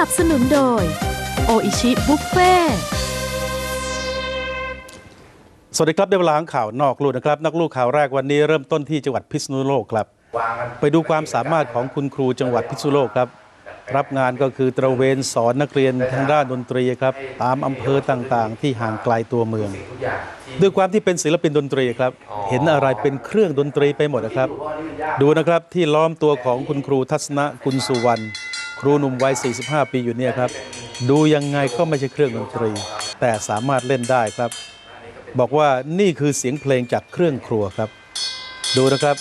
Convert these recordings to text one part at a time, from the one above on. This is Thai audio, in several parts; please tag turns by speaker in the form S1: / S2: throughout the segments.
S1: นับสนุนโดย โออิชิบุฟเฟ่
S2: สวัสดีครับได้เวลาของข่าวนอกลู่นะครับ นักลู่ข่าวแรกวันนี้เริ่มต้นที่จังหวัดพิษณุโลกครับ ไปดูความสามารถของคุณครูจังหวัดพิษณุโลกครับ รับงานก็คือตระเวนสอนนักเรียนทางด้านดนตรีครับ ตามอำเภอต่างๆ ที่ห่างไกลตัวเมือง ด้วยความที่เป็นศิลปินดนตรีครับ เห็นอะไรเป็นเครื่องดนตรีไปหมดนะครับ ดูนะครับที่ล้อมตัวของคุณครูทัศนะกุลสุวรรณ ครูหนุ่มวัย 45 ปีอยู่เนี่ยครับ ดูยังไงก็ไม่ใช่เครื่องดนตรี แต่สามารถเล่นได้ครับ บอกว่านี่คือเสียงเพลงจากเครื่องครัวครับ ดูนะครับ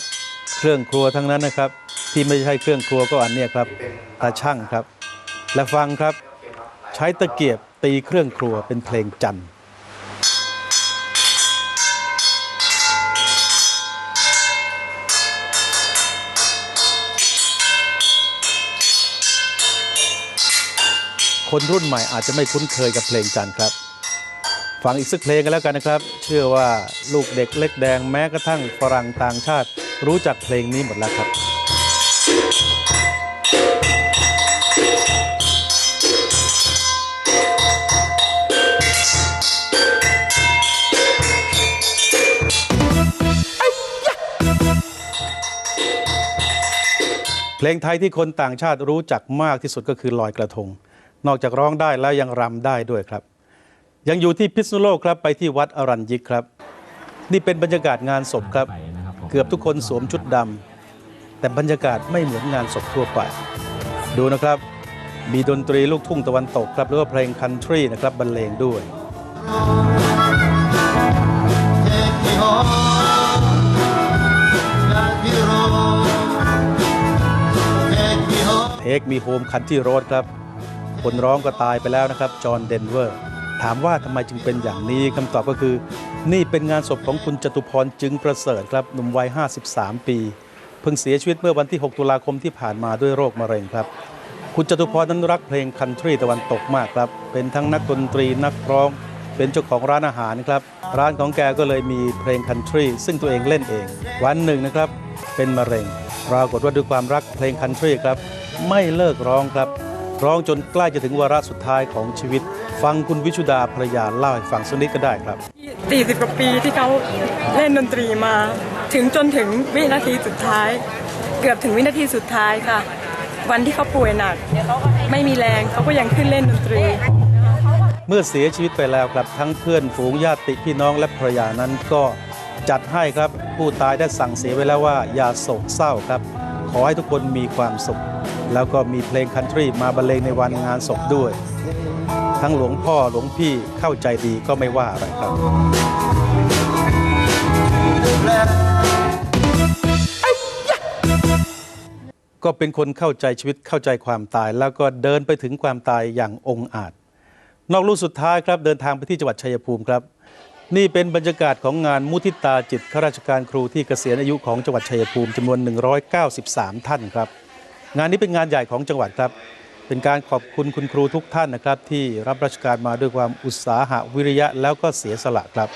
S2: เครื่องครัวทั้งนั้นนะครับ ที่ไม่ใช่เครื่องครัวก็อันเนี้ยครับตาช่างครับ และฟังครับ ใช้ตะเกียบตีเครื่องครัวเป็นเพลงจันทร์ คนรุ่นใหม่อาจจะไม่คุ้นเคยกับเพลงจันทร์ครับฟังอีกสักเพลงกันแล้วกันนะครับ เชื่อว่าลูกเด็กเล็กแดงแม้กระทั่งฝรั่งต่างชาติ รู้จักเพลงนี้หมดแล้วครับ เพลงไทยที่คนต่างชาติรู้จักมากที่สุดก็คือลอยกระทง นอกจากร้องได้แล้วยังรำได้ด้วยครับ ยังอยู่ที่พิษณุโลกครับไปที่วัดอรัญยิกครับ นี่เป็นบรรยากาศงานศพครับ เกือบทุกคนสวมชุดดำแต่บรรยากาศไม่เหมือนงานศพทั่วไป ดูนะครับ มีดนตรีลูกทุ่งตะวันตกครับหรือว่าเพลงคันทรีนะครับบรรเลงด้วย
S3: Take me home, let me roam. Take me home.
S2: เทคมีโฮมคันที่โรดครับ คนร้องก็ตายไปแล้วนะครับ จอห์นเดนเวอร์ ถามว่าทำไมจึงเป็นอย่างนี้คำตอบก็คือ นี่เป็นงานศพของคุณจตุพรจึงประเสริฐครับหนุ่มวัย 53 ปี เพิ่งเสียชีวิตเมื่อวันที่ 6 ตุลาคมที่ผ่านมาด้วยโรคมะเร็งครับ คุณจตุพรนั้นรักเพลงคันทรีตะวันตกมากครับ เป็นทั้งนักดนตรีนักร้อง เป็นเจ้าของร้านอาหารครับ ร้านของแกก็เลยมีเพลงคันทรีซึ่งตัวเองเล่นเอง วันหนึ่งนะครับเป็นมะเร็งปรากฏว่าด้วยความรักเพลงคันทรีครับไม่เลิกร้องครับ ร้องจนใกล้จะถึงวาระสุดท้ายของชีวิต ฟังคุณวิชุดาภรรยาเล่าให้ฟังสักนิดก็ได้ครับ
S4: 40กว่าปีที่เขาเล่นดนตรีมา ถึงจนถึงวินาทีสุดท้าย เกือบถึงวินาทีสุดท้ายค่ะ วันที่เขาป่วยหนัก ไม่มีแรงเขาก็ยังขึ้นเล่นดนตรี
S2: เมื่อเสียชีวิตไปแล้วครับทั้งเพื่อนฝูงญาติพี่น้องและภรรยานั้นก็จัดให้ครับผู้ตายได้สั่งเสียไว้แล้วว่าอย่าโศกเศร้าครับ ขอให้ทุกคนมีความสุข แล้วก็มีเพลงคันทรีมาบรรเลงในวันงานศพด้วย ทั้งหลวงพ่อหลวงพี่เข้าใจดีก็ไม่ว่าอะไรครับ ก็เป็นคนเข้าใจชีวิตเข้าใจความตาย แล้วก็เดินไปถึงความตายอย่างองอาจ นอกลู่สุดท้ายครับเดินทางไปที่จังหวัดชัยภูมิครับ นี่เป็นบรรยากาศของงานมุทิตาจิตข้าราชการครูที่เกษียณอายุของจังหวัดชัยภูมิจำนวน 193 ท่านครับ งานนี้เป็นงานใหญ่ของจังหวัดครับ เป็นการขอบคุณคุณครูทุกท่านนะครับ ที่รับราชการมาด้วยความอุตสาหะวิริยะแล้วก็เสียสละครับ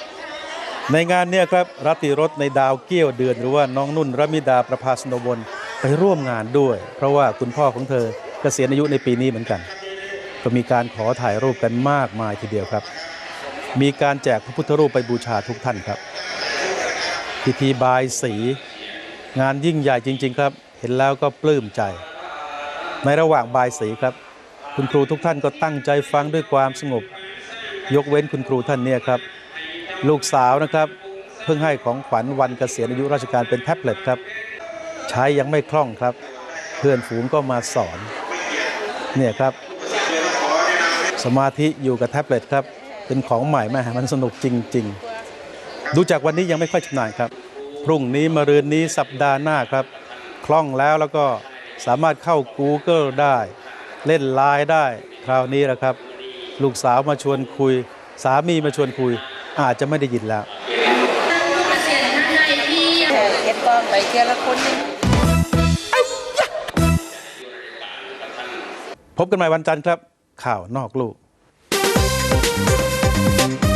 S2: ในงานเนี่ยครับรัติรสในดาวเกี้ยวเดือน หรือว่าน้องนุ่นรมิดาประภาสนบลไปร่วมงานด้วย เพราะว่าคุณพ่อของเธอเกษียณอายุในปีนี้เหมือนกัน ก็มีการขอถ่ายรูปกันมากมายทีเดียวครับ มีการแจกพระพุทธรูปไปบูชาทุกท่านครับ พิธีบายสี งานยิ่งใหญ่จริง ๆ ครับ เห็นแล้วก็ปลื้มใจ ในระหว่างบายสีครับ คุณครูทุกท่านก็ตั้งใจฟังด้วยความสงบ ยกเว้นคุณครูท่านเนี่ยครับ ลูกสาวนะครับ เพิ่งให้ของขวัญวันเกษียณอายุราชการเป็นแท็บเล็ตครับ ใช้ยังไม่คล่องครับ เพื่อนฝูงก็มาสอน เนี่ยครับ สมาธิอยู่กับแท็บเล็ตครับ เป็นของใหม่แม่มันสนุกจริง ๆ ดูจากวันนี้ยังไม่ค่อยชำนาญครับ พรุ่งนี้มะรืนนี้สัปดาห์หน้าครับ คล่องแล้วแล้วก็สามารถเข้า Google ได้ เล่นไลน์ได้ คราวนี้แหละครับ ลูกสาวมาชวนคุย สามีมาชวนคุย อาจจะไม่ได้ยินแล้ว
S4: เก็บกองไปเทียละคนนึง
S2: พบกันใหม่วันจันทร์ครับ ข่าวนอกลูก Música